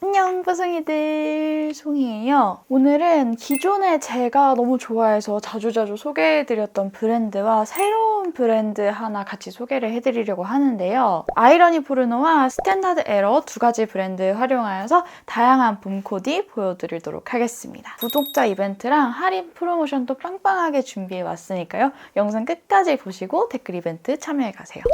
안녕 뿌송이들 송이에요. 오늘은 기존에 제가 너무 좋아해서 자주자주 소개해드렸던 브랜드와 새로운 브랜드 하나 같이 소개를 해드리려고 하는데요. 아이러니 포르노와 스탠다드 에러 두 가지 브랜드 활용하여서 다양한 봄 코디 보여드리도록 하겠습니다. 구독자 이벤트랑 할인 프로모션도 빵빵하게 준비해 왔으니까요. 영상 끝까지 보시고 댓글 이벤트 참여해 가세요.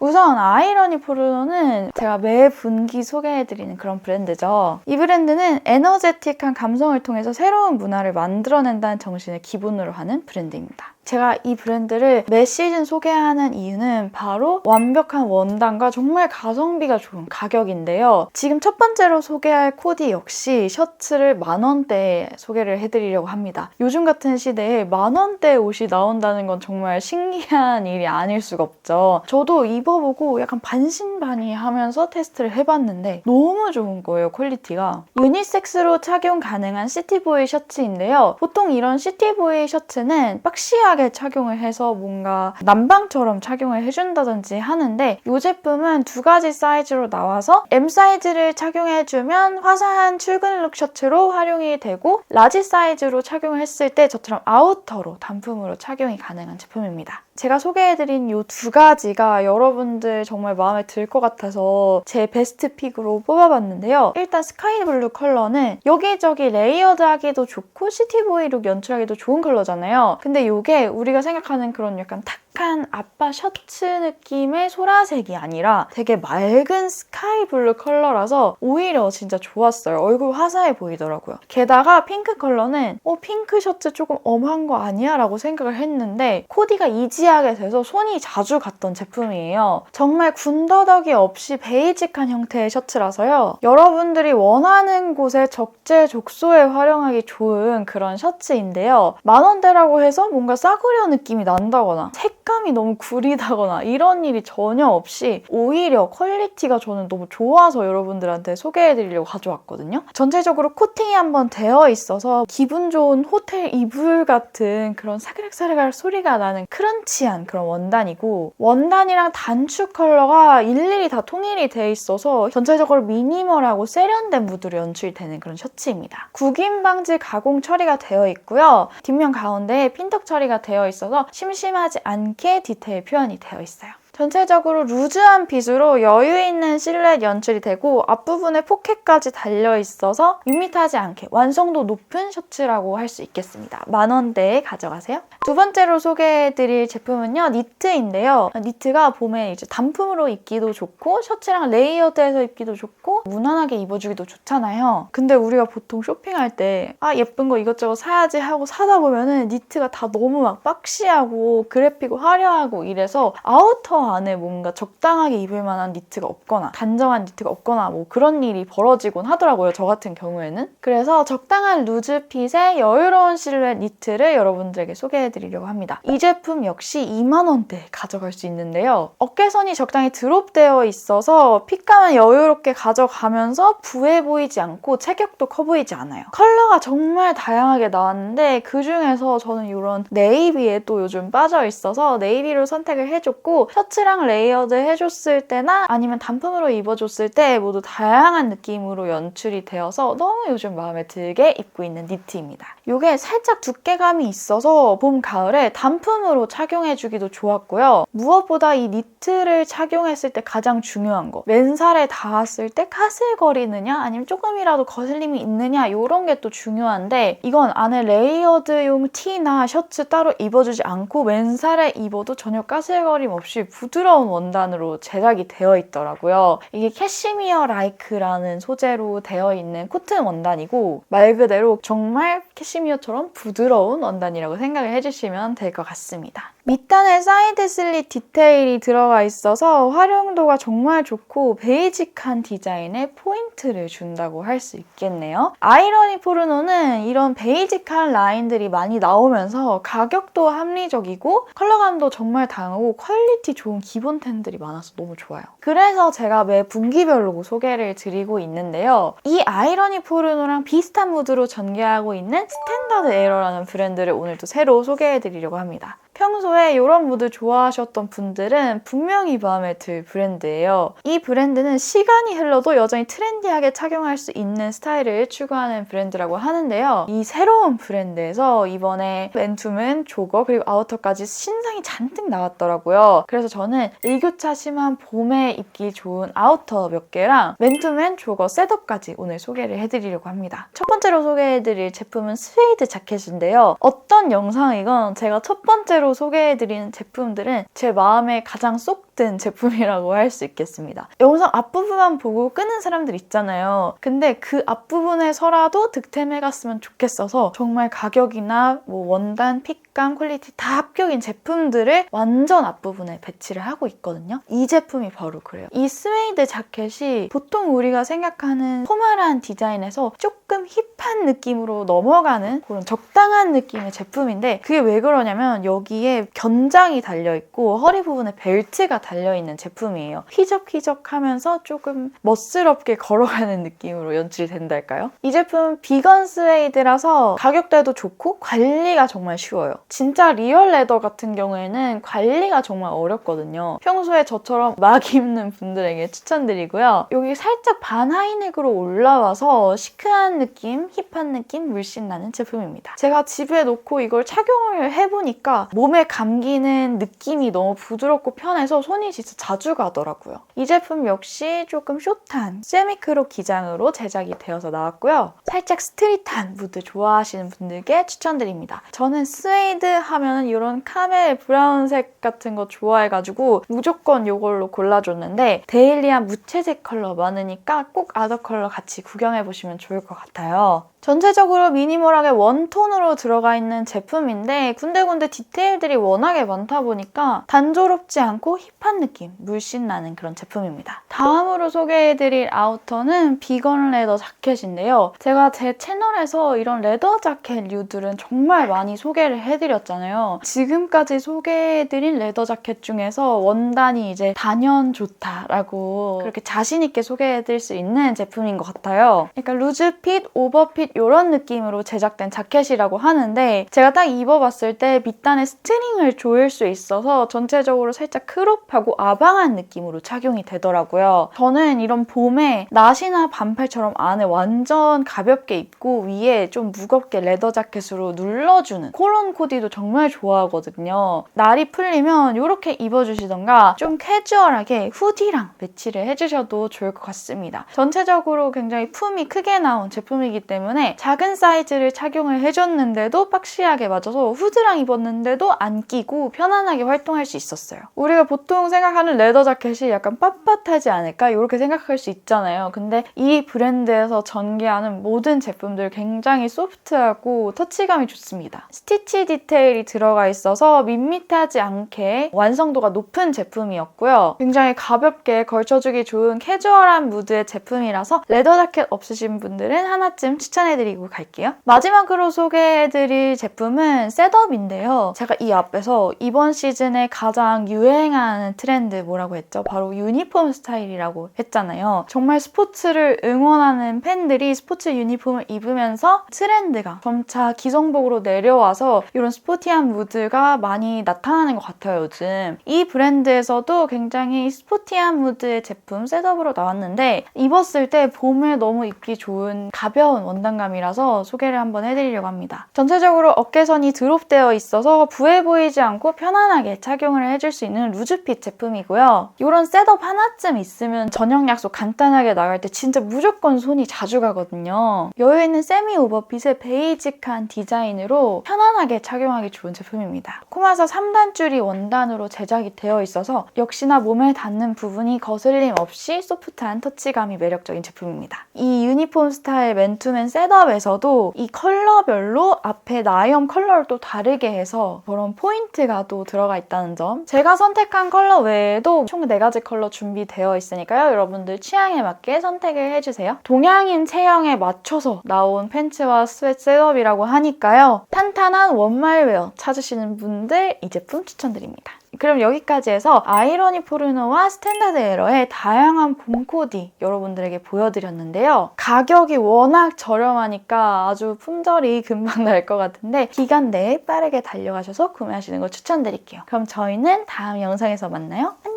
우선 아이러니 포르노는 제가 매 분기 소개해드리는 그런 브랜드죠. 이 브랜드는 에너제틱한 감성을 통해서 새로운 문화를 만들어낸다는 정신을 기본으로 하는 브랜드입니다. 제가 이 브랜드를 매 시즌 소개하는 이유는 바로 완벽한 원단과 정말 가성비가 좋은 가격인데요. 지금 첫 번째로 소개할 코디 역시 셔츠를 만 원대에 소개를 해드리려고 합니다. 요즘 같은 시대에 만 원대 옷이 나온다는 건 정말 신기한 일이 아닐 수가 없죠. 저도 입어보고 약간 반신반의하면서 테스트를 해봤는데 너무 좋은 거예요, 퀄리티가. 유니섹스로 착용 가능한 시티보이 셔츠인데요. 보통 이런 시티보이 셔츠는 박시 하게 착용을 해서 뭔가 남방처럼 착용을 해준다든지 하는데 이 제품은 두 가지 사이즈로 나와서 M 사이즈를 착용해주면 화사한 출근 룩 셔츠로 활용이 되고 라지 사이즈로 착용을 했을 때 저처럼 아우터로 단품으로 착용이 가능한 제품입니다. 제가 소개해드린 이 두 가지가 여러분들 정말 마음에 들 것 같아서 제 베스트 픽으로 뽑아봤는데요. 일단 스카이 블루 컬러는 여기저기 레이어드하기도 좋고 시티보이 룩 연출하기도 좋은 컬러잖아요. 근데 이게 우리가 생각하는 그런 약간 탁 한 아빠 셔츠 느낌의 소라색이 아니라 되게 맑은 스카이 블루 컬러라서 오히려 진짜 좋았어요. 얼굴 화사해 보이더라고요. 게다가 핑크 컬러는 어 핑크 셔츠 조금 엄한 거 아니야? 라고 생각을 했는데 코디가 이지하게 돼서 손이 자주 갔던 제품이에요. 정말 군더더기 없이 베이직한 형태의 셔츠라서요. 여러분들이 원하는 곳에 적재적소에 활용하기 좋은 그런 셔츠인데요. 만 원대라고 해서 뭔가 싸구려 느낌이 난다거나 색 감이 너무 구리다거나 이런 일이 전혀 없이 오히려 퀄리티가 저는 너무 좋아서 여러분들한테 소개해드리려고 가져왔거든요. 전체적으로 코팅이 한번 되어 있어서 기분 좋은 호텔 이불 같은 그런 사그락사그락 소리가 나는 크런치한 그런 원단이고 원단이랑 단추 컬러가 일일이 다 통일이 돼 있어서 전체적으로 미니멀하고 세련된 무드로 연출되는 그런 셔츠입니다. 구김 방지 가공 처리가 되어 있고요. 뒷면 가운데에 핀턱 처리가 되어 있어서 심심하지 않게 디테일 표현이 되어 있어요. 전체적으로 루즈한 핏으로 여유 있는 실루엣 연출이 되고 앞부분에 포켓까지 달려 있어서 밋밋하지 않게 완성도 높은 셔츠라고 할 수 있겠습니다. 만 원대에 가져가세요. 두 번째로 소개해드릴 제품은요 니트인데요. 니트가 봄에 이제 단품으로 입기도 좋고 셔츠랑 레이어드해서 입기도 좋고 무난하게 입어주기도 좋잖아요. 근데 우리가 보통 쇼핑할 때 아 예쁜 거 이것저것 사야지 하고 사다 보면은 니트가 다 너무 막 박시하고 그래픽고 화려하고 이래서 아우터 안에 뭔가 적당하게 입을 만한 니트가 없거나 단정한 니트가 없거나 뭐 그런 일이 벌어지곤 하더라고요. 저 같은 경우에는. 그래서 적당한 루즈 핏의 여유로운 실루엣 니트를 여러분들에게 소개해드리려고 합니다. 이 제품 역시 2만 원대에 가져갈 수 있는데요. 어깨선이 적당히 드롭되어 있어서 핏감은 여유롭게 가져가면서 부해 보이지 않고 체격도 커 보이지 않아요. 컬러가 정말 다양하게 나왔는데 그 중에서 저는 이런 네이비에 또 요즘 빠져 있어서 네이비로 선택을 해줬고 셔츠랑 레이어드 해줬을 때나 아니면 단품으로 입어줬을 때 모두 다양한 느낌으로 연출이 되어서 너무 요즘 마음에 들게 입고 있는 니트입니다. 이게 살짝 두께감이 있어서 봄, 가을에 단품으로 착용해주기도 좋았고요. 무엇보다 이 니트를 착용했을 때 가장 중요한 거 맨살에 닿았을 때 카슬거리느냐 아니면 조금이라도 거슬림이 있느냐 이런 게 또 중요한데 이건 안에 레이어드용 티나 셔츠 따로 입어주지 않고 맨살에 입어도 전혀 까슬거림 없이 부드러운 원단으로 제작이 되어 있더라고요. 이게 캐시미어 라이크라는 소재로 되어 있는 코튼 원단이고 말 그대로 정말 캐시미어처럼 부드러운 원단이라고 생각을 해주시면 될 것 같습니다. 밑단에 사이드 슬릿 디테일이 들어가 있어서 활용도가 정말 좋고 베이직한 디자인에 포인트를 준다고 할 수 있겠네요. 아이러니 포르노는 이런 베이직한 라인들이 많이 나오면서 가격도 합리적이고 컬러감도 정말 다양하고 퀄리티 좋은 좋은 기본템들이 많아서 너무 좋아요. 그래서 제가 매 분기별로 소개를 드리고 있는데요. 이 아이러니 포르노랑 비슷한 무드로 전개하고 있는 스탠다드 에러라는 브랜드를 오늘 또 새로 소개해드리려고 합니다. 평소에 이런 무드 좋아하셨던 분들은 분명히 마음에 들 브랜드예요. 이 브랜드는 시간이 흘러도 여전히 트렌디하게 착용할 수 있는 스타일을 추구하는 브랜드라고 하는데요. 이 새로운 브랜드에서 이번에 맨투맨, 조거, 그리고 아우터까지 신상이 잔뜩 나왔더라고요. 그래서 저는 일교차 심한 봄에 입기 좋은 아우터 몇 개랑 맨투맨, 조거, 셋업까지 오늘 소개를 해드리려고 합니다. 첫 번째로 소개해드릴 제품은 스웨이드 자켓인데요. 어떤 영상이건 제가 첫 번째로 소개해드리는 제품들은 제 마음에 가장 쏙든 제품이라고 할 수 있겠습니다. 영상 앞부분만 보고 끄는 사람들 있잖아요. 근데 그 앞부분에서라도 득템해갔으면 좋겠어서 정말 가격이나 뭐 원단, 핏감, 퀄리티 다 합격인 제품들을 완전 앞부분에 배치를 하고 있거든요. 이 제품이 바로 그래요. 이 스웨이드 자켓이 보통 우리가 생각하는 포멀한 디자인에서 조금 힙한 느낌으로 넘어가는 그런 적당한 느낌의 제품인데 그게 왜 그러냐면 여기에 견장이 달려있고 허리 부분에 벨트가 달려있는 제품이에요. 휘적휘적 하면서 조금 멋스럽게 걸어가는 느낌으로 연출이 된달까요? 이 제품 비건 스웨이드라서 가격대도 좋고 관리가 정말 쉬워요. 진짜 리얼 레더 같은 경우에는 관리가 정말 어렵거든요. 평소에 저처럼 막 입는 분들에게 추천드리고요. 여기 살짝 반하이넥으로 올라와서 시크한 느낌, 힙한 느낌 물씬 나는 제품입니다. 제가 집에 놓고 이걸 착용을 해보니까 몸에 감기는 느낌이 너무 부드럽고 편해서 손이 진짜 자주 가더라고요. 이 제품 역시 조금 숏한 세미크로 기장으로 제작이 되어서 나왔고요. 살짝 스트릿한 무드 좋아하시는 분들께 추천드립니다. 저는 스웨이드 하면 이런 카멜 브라운색 같은 거 좋아해가지고 무조건 이걸로 골라줬는데 데일리한 무채색 컬러 많으니까 꼭 아더 컬러 같이 구경해보시면 좋을 것 같아요. 전체적으로 미니멀하게 원톤으로 들어가 있는 제품인데 군데군데 디테일들이 워낙에 많다 보니까 단조롭지 않고 힙한 느낌 물씬 나는 그런 제품입니다. 다음으로 소개해드릴 아우터는 비건 레더 자켓인데요. 제가 제 채널에서 이런 레더 자켓 류들은 정말 많이 소개를 해드렸잖아요. 지금까지 소개해드린 레더 자켓 중에서 원단이 이제 단연 좋다라고 그렇게 자신있게 소개해드릴 수 있는 제품인 것 같아요. 그러니까 루즈핏, 오버핏 이런 느낌으로 제작된 자켓이라고 하는데 제가 딱 입어봤을 때 밑단에 스트링을 조일 수 있어서 전체적으로 살짝 크롭하고 아방한 느낌으로 착용이 되더라고요. 저는 이런 봄에 나시나 반팔처럼 안에 완전 가볍게 입고 위에 좀 무겁게 레더 자켓으로 눌러주는 그런 코디도 정말 좋아하거든요. 날이 풀리면 이렇게 입어주시던가 좀 캐주얼하게 후디랑 매치를 해주셔도 좋을 것 같습니다. 전체적으로 굉장히 품이 크게 나온 제품이기 때문에 작은 사이즈를 착용을 해줬는데도 박시하게 맞아서 후드랑 입었는데도 안 끼고 편안하게 활동할 수 있었어요. 우리가 보통 생각하는 레더 자켓이 약간 빳빳하지 않을까 이렇게 생각할 수 있잖아요. 근데 이 브랜드에서 전개하는 모든 제품들 굉장히 소프트하고 터치감이 좋습니다. 스티치 디테일이 들어가 있어서 밋밋하지 않게 완성도가 높은 제품이었고요. 굉장히 가볍게 걸쳐주기 좋은 캐주얼한 무드의 제품이라서 레더 자켓 없으신 분들은 하나쯤 추천해드리고 갈게요. 마지막으로 소개해드릴 제품은 셋업인데요. 제가 이 앞에서 이번 시즌에 가장 유행하는 트렌드 뭐라고 했죠? 바로 유니폼 스타일 이라고 했잖아요. 정말 스포츠를 응원하는 팬들이 스포츠 유니폼을 입으면서 트렌드가 점차 기성복으로 내려와서 이런 스포티한 무드가 많이 나타나는 것 같아요, 요즘. 이 브랜드에서도 굉장히 스포티한 무드의 제품 셋업으로 나왔는데 입었을 때 봄에 너무 입기 좋은 가벼운 원단감이라서 소개를 한번 해드리려고 합니다. 전체적으로 어깨선이 드롭되어 있어서 부해 보이지 않고 편안하게 착용을 해줄 수 있는 루즈핏 제품이고요. 이런 셋업 하나쯤 있 으면 저녁 약속 간단하게 나갈 때 진짜 무조건 손이 자주 가거든요. 여유있는 세미 오버핏의 베이직한 디자인으로 편안하게 착용하기 좋은 제품입니다. 코마사 3단 줄이 원단으로 제작이 되어 있어서 역시나 몸에 닿는 부분이 거슬림 없이 소프트한 터치감이 매력적인 제품입니다. 이 유니폼 스타일 맨투맨 셋업에서도 이 컬러별로 앞에 나이엄 컬러를 또 다르게 해서 그런 포인트가 또 들어가 있다는 점 제가 선택한 컬러 외에도 총 4가지 컬러 준비되어 있 으니까요. 여러분들 취향에 맞게 선택을 해주세요. 동양인 체형에 맞춰서 나온 팬츠와 스웨트 셋업이라고 하니까요. 탄탄한 원말웨어 찾으시는 분들 이 제품 추천드립니다. 그럼 여기까지 해서 아이러니 포르노와 스탠다드 에러의 다양한 봄 코디 여러분들에게 보여드렸는데요. 가격이 워낙 저렴하니까 아주 품절이 금방 날 것 같은데 기간 내에 빠르게 달려가셔서 구매하시는 거 추천드릴게요. 그럼 저희는 다음 영상에서 만나요. 안녕!